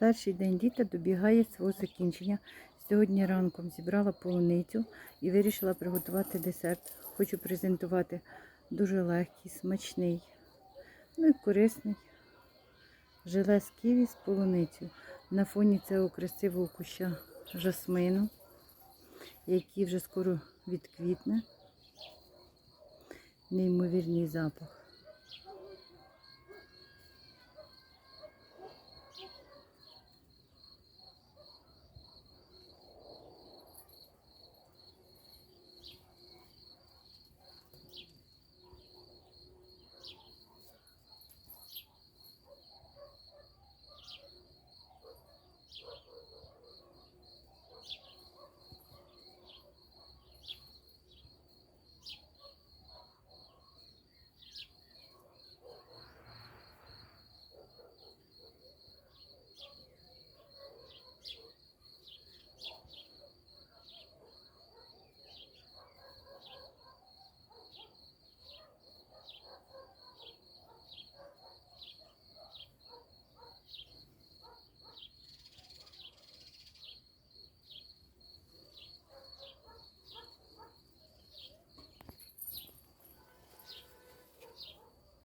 Перший день літа добігає свого закінчення. Сьогодні ранком зібрала полуницю і вирішила приготувати десерт. Хочу презентувати дуже легкий, смачний, ну і корисний желе з ківі з полуницею. На фоні цього красивого куща жасмину, який вже скоро відквітне. Неймовірний запах.